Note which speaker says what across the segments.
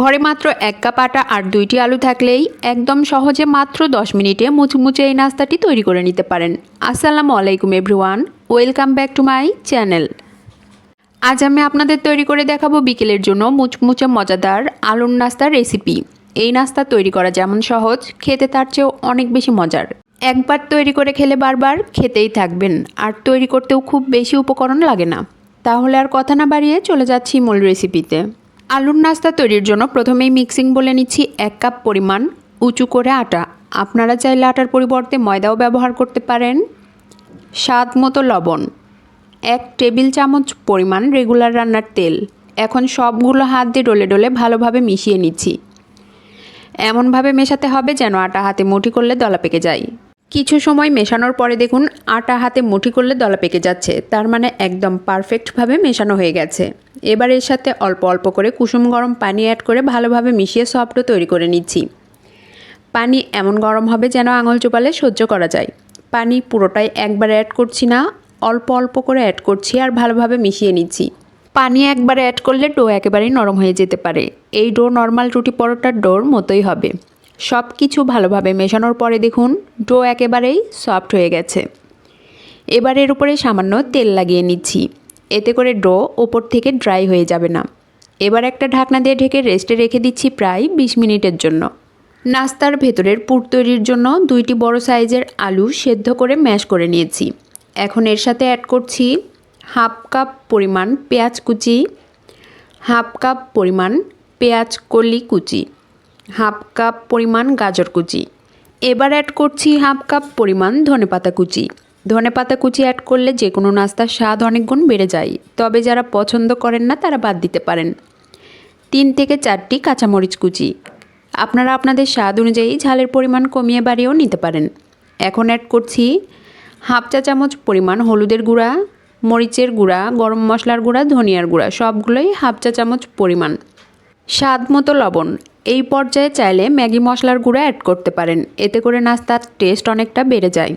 Speaker 1: ঘরে মাত্র এক কাপ আটা আর দুইটি আলু থাকলেই একদম সহজে মাত্র দশ মিনিটে মুচমুচে এই নাস্তাটি তৈরি করে নিতে পারেন। আসসালামু আলাইকুম, everyone. Welcome back to my channel. আজ আমি আপনাদের তৈরি করে দেখাবো বিকেলের জন্য মুচমুচে মজাদার আলুর নাস্তার রেসিপি। এই নাস্তা তৈরি করা যেমন সহজ, খেতে তার চেয়েও অনেক বেশি মজার। একবার তৈরি করে খেলে বারবার খেতেই থাকবেন, আর তৈরি করতেও খুব বেশি উপকরণ লাগে না। তাহলে আর কথা না বাড়িয়ে চলে যাচ্ছি মূল রেসিপিতে। আলুর নাস্তা তৈরির জন্য প্রথমেই মিক্সিং বলে নিচ্ছি এক কাপ পরিমাণ উঁচু করে আটা। আপনারা চাইলে আটার পরিবর্তে ময়দাও ব্যবহার করতে পারেন। স্বাদ মতো লবণ, এক টেবিল চামচ পরিমাণ রেগুলার রান্নার তেল। এখন সবগুলো হাত দিয়ে ডলে ডলে ভালোভাবে মিশিয়ে নিচ্ছি। এমনভাবে মেশাতে হবে যেন আটা হাতে মুঠি করলে দলা পেকে যায়। কিছু সময় মেশানোর পরে দেখুন আটা হাতে মুঠি করলে দলা পেকে যাচ্ছে। তার মানে একদম পারফেক্টভাবে মেশানো হয়ে গেছে। এবার এর সাথে অল্প অল্প করে কুসুম গরম পানি অ্যাড করে ভালোভাবে মিশিয়ে সফটও তৈরি করে নিচ্ছি। পানি এমন গরম হবে যেন আঙুল চোপালে সহ্য করা যায়। পানি পুরোটাই একবার অ্যাড করছি না, অল্প অল্প করে অ্যাড করছি আর ভালোভাবে মিশিয়ে নিচ্ছি। পানি একবার অ্যাড করলে ডো একেবারেই নরম হয়ে যেতে পারে। এই ডো নর্মাল রুটি পরোটার ডোর মতোই হবে। সব কিছু ভালোভাবে মেশানোর পরে দেখুন, ডো একেবারেই সফট হয়ে গেছে। এবার এর উপরে সামান্য তেল লাগিয়ে নিচ্ছি। এতে করে ডো ওপর থেকে ড্রাই হয়ে যাবে না। এবার একটা ঢাকনা দিয়ে ঢেকে রেস্টে রেখে দিচ্ছি প্রায় বিশ মিনিটের জন্য। নাস্তার ভেতরের পুর তৈরির জন্য দুইটি বড় সাইজের আলু সেদ্ধ করে ম্যাশ করে নিয়েছি। এখন এর সাথে অ্যাড করছি হাফ কাপ পরিমাণ পেঁয়াজ কুচি, হাফ কাপ পরিমাণ পেঁয়াজ কলি কুচি। হাফ কাপ পরিমাণ গাজর কুচি। এবার অ্যাড করছি হাফ কাপ পরিমাণ ধনেপাতা কুচি। ধনেপাতা কুচি অ্যাড করলে যে কোনো নাস্তার স্বাদ অনেক গুণ বেড়ে যায়। তবে যারা পছন্দ করেন না, তারা বাদ দিতে পারেন। তিন থেকে চারটি কাঁচামরিচ কুচি। আপনারা আপনাদের স্বাদ অনুযায়ী ঝালের পরিমাণ কমিয়ে বাড়িয়েও নিতে পারেন। এখন অ্যাড করছি হাফ চা চামচ পরিমাণ হলুদের গুঁড়া, মরিচের গুঁড়া, গরম মশলার গুঁড়া, ধনিয়ার গুঁড়া, সবগুলোই হাফ চা চামচ পরিমাণ। স্বাদ মতো লবণ। এই পর্যায়ে চাইলে ম্যাগি মশলার গুঁড়া অ্যাড করতে পারেন। এতে করে নাস্তার টেস্ট অনেকটা বেড়ে যায়।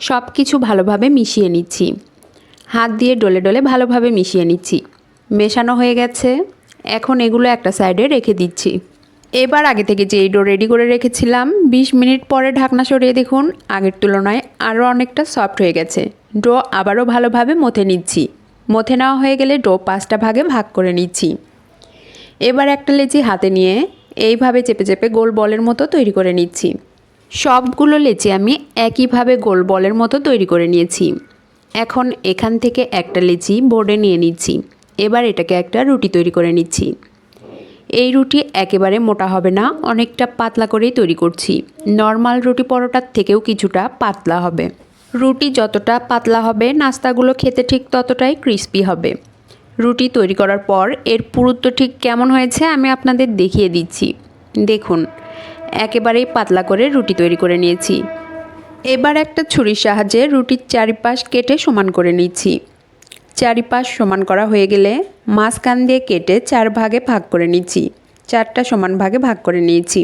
Speaker 1: সব কিছু ভালোভাবে মিশিয়ে নিচ্ছি। হাত দিয়ে ডলে ডলে ভালোভাবে মিশিয়ে নিচ্ছি। মেশানো হয়ে গেছে। এখন এগুলো একটা সাইডে রেখে দিচ্ছি। এবার আগে থেকে যে ডো রেডি করে রেখেছিলাম 20 মিনিট পরে ঢাকনা সরিয়ে দেখুন, আগের তুলনায় আরও অনেকটা সফট হয়ে গেছে। ডো আবারও ভালোভাবে মথে নিচ্ছি। মথে নেওয়া হয়ে গেলে ডো পাঁচটা ভাগে ভাগ করে নিচ্ছি। এবার একটা লেচি হাতে নিয়ে এইভাবে চেপে চেপে গোল বলের মতো তৈরি করে নিচ্ছি। সবগুলো লেচি আমি একইভাবে গোল বলের মতো তৈরি করে নিয়েছি। এখন এখান থেকে একটা লেচি বোর্ডে নিয়ে নিচ্ছি। এবার এটাকে একটা রুটি তৈরি করে নিচ্ছি। এই রুটি একেবারে মোটা হবে না, অনেকটা পাতলা করেই তৈরি করছি। নর্মাল রুটি পরোটার থেকেও কিছুটা পাতলা হবে। রুটি যতটা পাতলা হবে, নাস্তাগুলো খেতে ঠিক ততটাই ক্রিস্পি হবে। রুটি তৈরি করার পর এর পুরুত্ব ঠিক কেমন হয়েছে আমি আপনাদের দেখিয়ে দিচ্ছি। দেখুন, একেবারেই পাতলা করে রুটি তৈরি করে নিয়েছি। এবার একটা ছুরির সাহায্যে রুটির চারিপাশ কেটে সমান করে নিচ্ছি। চারিপাশ সমান করা হয়ে গেলে মাঝখান দিয়ে কেটে চার ভাগে ভাগ করে নিচ্ছি। চারটা সমান ভাগে ভাগ করে নিয়েছি।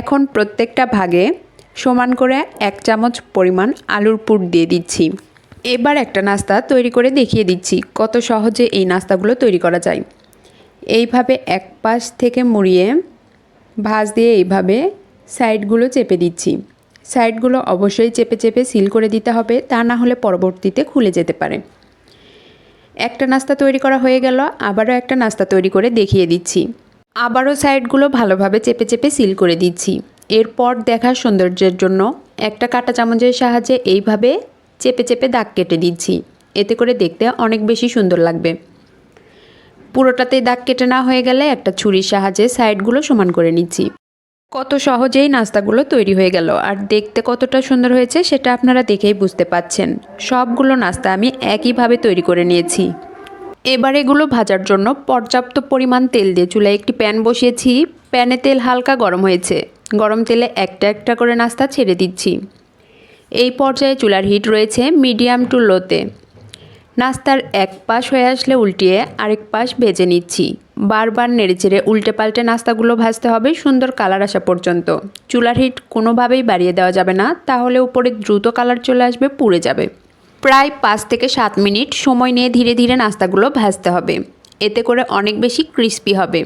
Speaker 1: এখন প্রত্যেকটা ভাগে সমান করে এক চামচ পরিমাণ আলুর পুর দিয়ে দিচ্ছি। এবার একটা নাস্তা তৈরি করে দেখিয়ে দিচ্ছি, কত সহজে এই নাস্তাগুলো তৈরি করা যায়। এইভাবে এক পাশ থেকে মুড়িয়ে ভাঁজ দিয়ে এইভাবে সাইডগুলো চেপে দিচ্ছি। সাইডগুলো অবশ্যই চেপে চেপে সিল করে দিতে হবে, তা না হলে পরবর্তীতে খুলে যেতে পারে। একটা নাস্তা তৈরি করা হয়ে গেল, আবারও একটা নাস্তা তৈরি করে দেখিয়ে দিচ্ছি। আবারও সাইডগুলো ভালোভাবে চেপে চেপে সিল করে দিচ্ছি। এরপর দেখার সৌন্দর্যের জন্য একটা কাঁটা চামচের সাহায্যে এইভাবে চেপে চেপে দাগ কেটে দিচ্ছি। এতে করে দেখতে অনেক বেশি সুন্দর লাগবে। পুরোটাতেই দাগ কেটে না হয়ে গেলে একটা ছুরির সাহায্যে সাইডগুলো সমান করে নিচ্ছি। কত সহজেই নাস্তাগুলো তৈরি হয়ে গেল। আর দেখতে কতটা সুন্দর হয়েছে সেটা আপনারা দেখেই বুঝতে পাচ্ছেন। সবগুলো নাস্তা আমি একইভাবে তৈরি করে নিয়েছি। এবার এগুলো ভাজার জন্য পর্যাপ্ত পরিমাণ তেল দিয়ে চুলায় একটি প্যান বসিয়েছি। প্যানে তেল হালকা গরম হয়েছে। গরম তেলে একটা একটা করে নাস্তা ছেড়ে দিচ্ছি। এই পর্যায়ে চুলার হিট রয়েছে মিডিয়াম টু লোতে। নাস্তার এক পাশ হয়ে আসলে উল্টিয়ে আরেক পাশ ভেজে নিচ্ছি। বারবার নেড়েচেড়ে উল্টে পাল্টে নাস্তাগুলো ভাজতে হবে সুন্দর কালার আসা পর্যন্ত। চুলার হিট কোনোভাবেই বাড়িয়ে দেওয়া যাবে না, তাহলে উপরে দ্রুত কালার চলে আসবে, পুড়ে যাবে। প্রায় পাঁচ থেকে সাত মিনিট সময় নিয়ে ধীরে ধীরে নাস্তাগুলো ভাজতে হবে। এতে করে অনেক বেশি ক্রিস্পি হবে।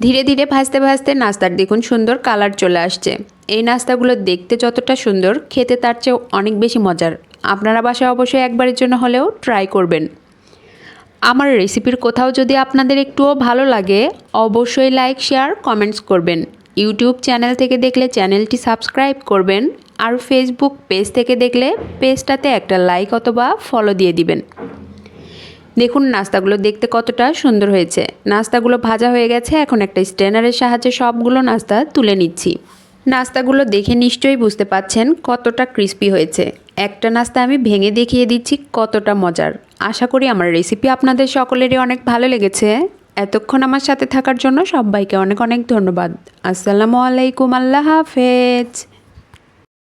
Speaker 1: ধীরে ধীরে ভাজতে ভাজতে নাস্তার দেখুন সুন্দর কালার চলে আসছে। এই নাস্তাগুলো দেখতে যতটা সুন্দর, খেতে তার চেয়েও অনেক বেশি মজার। আপনারা বাসায় অবশ্যই একবারের জন্য হলেও ট্রাই করবেন। আমার রেসিপির কোথাও যদি আপনাদের একটুও ভালো লাগে, অবশ্যই লাইক শেয়ার কমেন্টস করবেন। ইউটিউব চ্যানেল থেকে দেখলে চ্যানেলটি সাবস্ক্রাইব করবেন আর ফেসবুক পেজ থেকে দেখলে পেজটাতে একটা লাইক অথবা ফলো দিয়ে দিবেন। দেখুন নাস্তাগুলো দেখতে কতটা সুন্দর হয়েছে। নাস্তাগুলো ভাজা হয়ে গেছে, এখন একটা স্ট্যানারের সাহায্যে সবগুলো নাস্তা তুলে নিচ্ছি। নাস্তাগুলো দেখে নিশ্চয়ই বুঝতে পাচ্ছেন কতটা ক্রিস্পি হয়েছে। একটা নাস্তা আমি ভেঙে দেখিয়ে দিচ্ছি কতটা মজার। আশা করি আমার রেসিপি আপনাদের সকলেরই অনেক ভালো লেগেছে। এতক্ষণ আমার সাথে থাকার জন্য সবাইকে অনেক অনেক ধন্যবাদ। আসসালামু আলাইকুম, আল্লাহ হাফেজ।